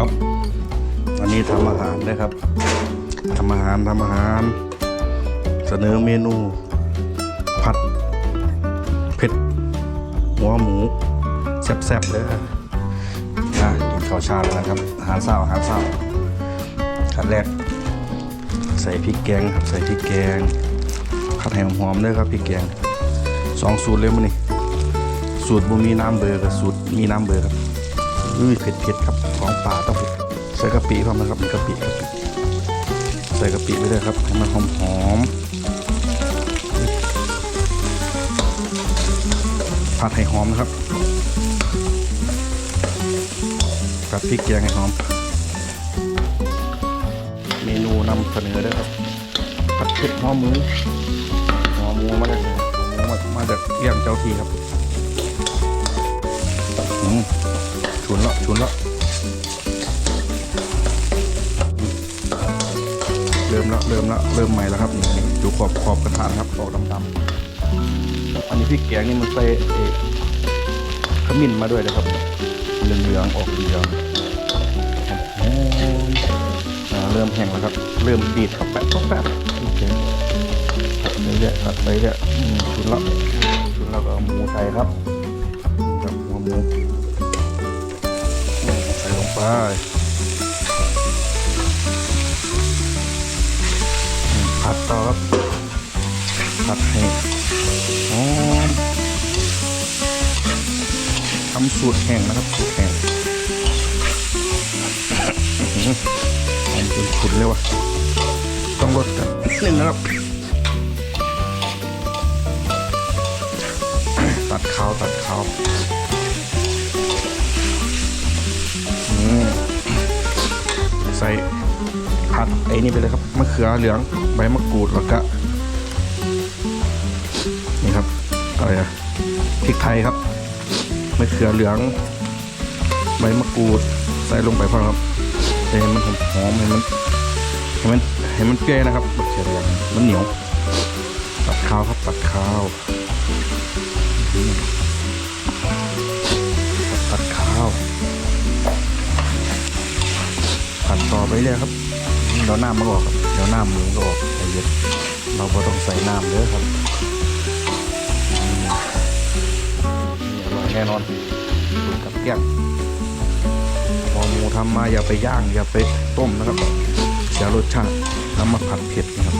ครับวันนี้ทำอาหารนะครับทำอาหารทำอาหาร เสนอเมนู ผัดเผ็ดหัวหมูแซ่บๆเลยครับอะกินข้าวเช้าแล้วนะครับ อาหารเช้าอาหารเช้าขั้นแรก ใส่พริกแกงครับใส่พริกแกงผัดให้หอมด้วยครับพริกแกงสองสูตรเลยมั้งนี่สูตรบ่มีน้ำเบอร์กับสูตรมีน้ำเบอร์ครับ อุ้ยเผ็ดๆครับของป่าต้องเผ็ดใส่กะปิเข้ามาครับมีกะปิกะปิใส่กะปิไปเลยครับให้มันหอมๆผัดให้หอมนะครับผัดพริกแกงให้หอม เมนูนำเสนอด้วยครับผัดเผ็ดหัวหมูหัวหมูมาจากไหนหัวหมูมามาจากเลี้ยงเจ้าทีครับ อืม ชุนละชุนละเริ่มละเริ่มละเริ่มใหม่แล้วครับนี่ดูขอบขอบกระทานครับออกดำๆอันนี้พริกแกงนี่มันใส่ขมิ้นมาด้วยนะครับเหลืองๆออกเหลืองเริ่มแห้งแล้วครับ เริ่มดีดกับแป๊บแป๊บแป๊บโอเคผัดไปเรื่อยผัดไปเรื่อยชุนละชุนแล้วก็เอาหมูใส่ครับครับหัวหมู ไปผัดต่อครับผัดให้หอมทำสูตรแห้งนะครับสูตรแห้งมันจนขุนเลยวะต้องลดกันนิดนึงนะครับ ใส่ผัดไอ้นี่ไปเลยครับมะเขือเหลืองใบมะกรูดแล้วก็นี่ครับอะไรอะพริกไทยครับมะเขือเหลืองใบมะกรูดใส่ลงไปพอครับให้มันหอมๆให้มันให้มันให้มันเปรี้ยวนะครับบักเขียเหลืองมันเหนียวตัดข้าวครับตัดข้าว ต่อไปเลยครับเดี๋ยวน้ำมันออกครับเดี๋ยวน้ำหมูก็ออกใจเย็นเราก็ต้องใส่น้ำเยอะครับอร่อยแน่นอนสูตรกับเกี้ยงพอหมูทำมาอย่าไปย่างอย่าไปต้มนะครับเสียรสชาติทำมาผัดเผ็ดนะครับ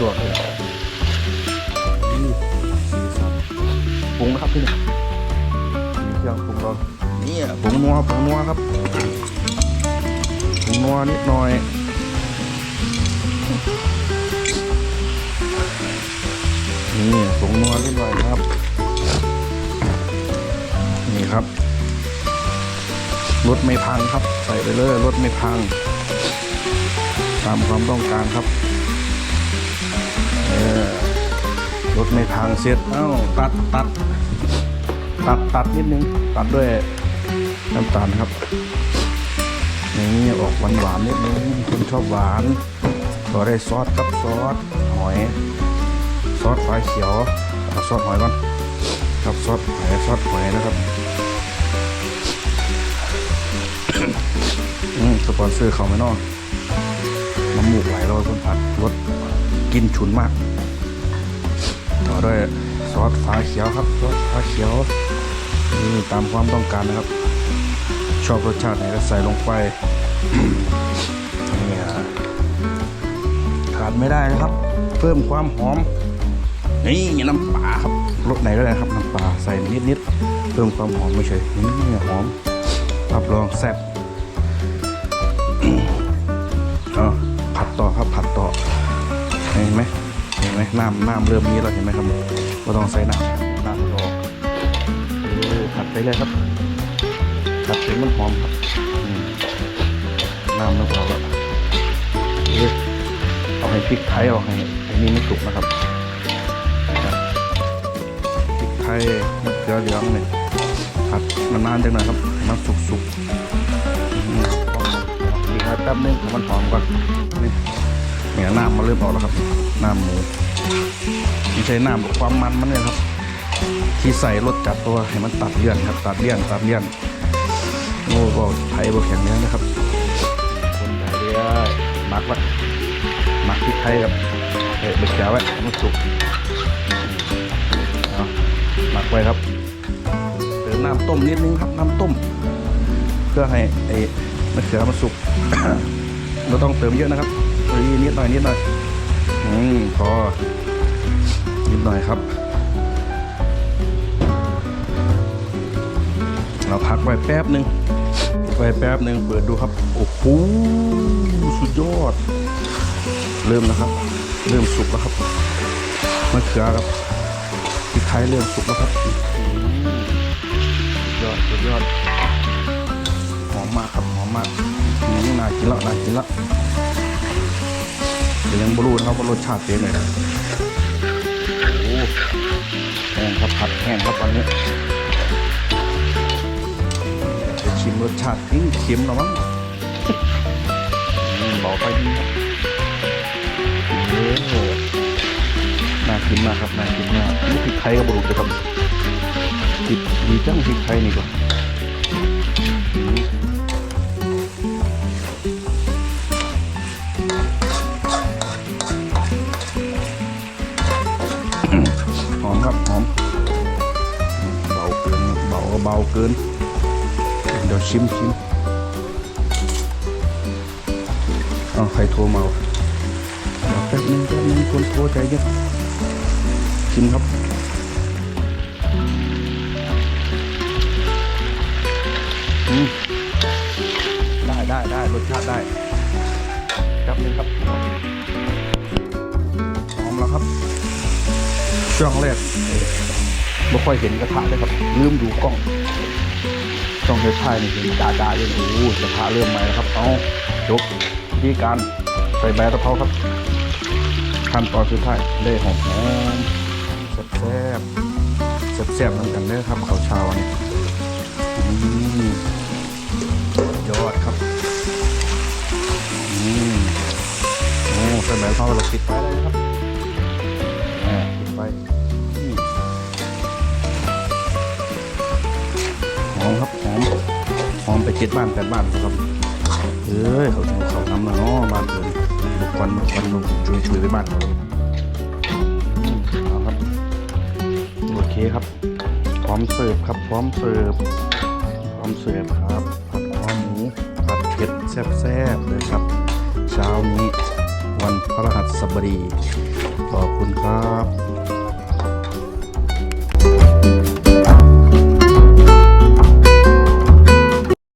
ตัวเลยอืมสีสันปรุงนะครับพี่นี่มี นี่ผงนัวผงนัวครับผงนัวนิดหน่อยนี่ผงนัวนิดหน่อยครับ นี่ครับรถไม่พังครับ ใส่ไปเลยรถไม่พัง ตามความต้องการครับรถไม่พังเสร็จเอ้าตัดตัดตัดตัดนิดนึง ตัดด้วย น้ำตาลครับนี่ออกหวานหวานนิดนึงคนชอบหวานก็ได้ซอสกับซอสหอย ซอสฝาเขียวเอาซอสหอยก่อนครับซอสหอยซอสหอยนะครับอืมสปอนเซอร์เขาไม่นอกน้ำมูกไหลเราคนผัดรสกินฉุนมาก ต่อด้วยซอสฟ้าเขียวครับซอสฟ้าเขียวนี่ตามความต้องการนะครับ ชอบรสชาติไหนก็ใส่ลงไปนี่อะขาดไม่ได้นะครับ เพิ่มความหอม นี่น้ำปลาครับรสไหนก็ได้ครับน้ำปลาใส่นิดนิดๆเพิ่มความหอมไม่ใช่นี่หอมรับรองแซ่บเอผัดต่อครับผัดต่อเห็นไหมเห็นไหมน้ำน้ำเริ่มมีแล้วเห็นไหมครับก็ต้องใส่น้ำน้ำรอเออผัดไปเลยครับ ผัดจนมันหอมครับน้ำแล้วพอแล้วเออเอาให้พริกไทยเอาให้ไอ้นี่ไม่สุกนะครับพริกไทยมะเขือเหลืองเนี่ยผัดนานๆจังหน่อยครับมันสุกๆอืมอีกแป๊บนึงมันหอมก่อนนี่เนี่ยน้ำมันเริ่มออกแล้วครับน้ำหมูไม่ใช่น้ำความมันมันเนี่ยครับ ที่ใส่รสจัดตัวให้มันตัดเลี่ยนครับ ตัดเลี่ยนตัดเลี่ยน โง่ก็ไทยบ่แข็งแรงนะครับ คนไทยเรื่อยหมักไว้หมักพริกไทยกับเอ๊ะเบ็ดแก้วไว้มันสุกหมักไว้ครับเติมน้ำต้มนิดนึงครับน้ำต้ม เพื่อให้ไอ้มะเขือมันสุกเราต้องเติมเยอะนะครับเฮ้ยนิดหน่อยนิดหน่อยอืมพอนิดหน่อยครับ เราพักไว้แป๊บหนึ่ง ไว้แป๊บหนึ่งเปิดดูครับ โอ้โหสุดยอด เริ่มแล้วครับ เริ่มสุกแล้วครับมะเขือครับพริกไทยเริ่มสุกแล้วครับสุดยอดสุดยอดหอมมากครับหอมมากอืมน่ากินละน่ากินละแต่ยังบรูนะครับว่ารสชาติเป็นไงนะโอ้แห้งครับผัดแห้งครับวันนี้ รสชาติทิ้งเค็มหรอมั้งอืมเบาไปดีครับเออน่ากินมากครับน่ากินมากนี่พริกไทยกับบรูจะครับติดดีจังพริกไทยนี่ก็อืมหอมครับหอมเบาเกินเบาก็เบาเกิน ดี๋ยวชิมชิมเอาใครโทรมาแป๊บนึงแป๊บนึงคนโทรใจเย็นชิมครับอืมได้ได้ได้รสชาติได้แป๊บนึงครับหอมแล้วครับช่วงแรกไม่ค่อยเห็นกระทะเลยครับลืมดูกล้อง ช่องเทปไทยนี่เห็นจ่าจ่าเลยโอ้โหกระทะเริ่มใหม่แล้วครับ เอาจบวิธีการใส่ใบตะเภาครับขั้นตอนสุดท้ายได้หอมหอมแซ่บแซ่บแซ่บแซ่บน้ำกันเด้อครับข้าวเช้านี่ยอดครับอืมโอ้ใส่ใบตะเภาเราปิดไฟเลยนะครับ หอมไปเจ็ดบ้านแปดบ้านนะครับเอ้ยเขาเขาทำนะเนาะบ้านเกินลูกควันลูกควันลูกช่วยช่วยไปบ้านเอาครับโอเคครับพร้อมเสิร์ฟครับพร้อมเสิร์ฟพร้อมเสิร์ฟครับผัดคอหมูผัดเผ็ดแซ่บๆเลยครับเช้านี้วันพฤหัสบดีขอบคุณครับ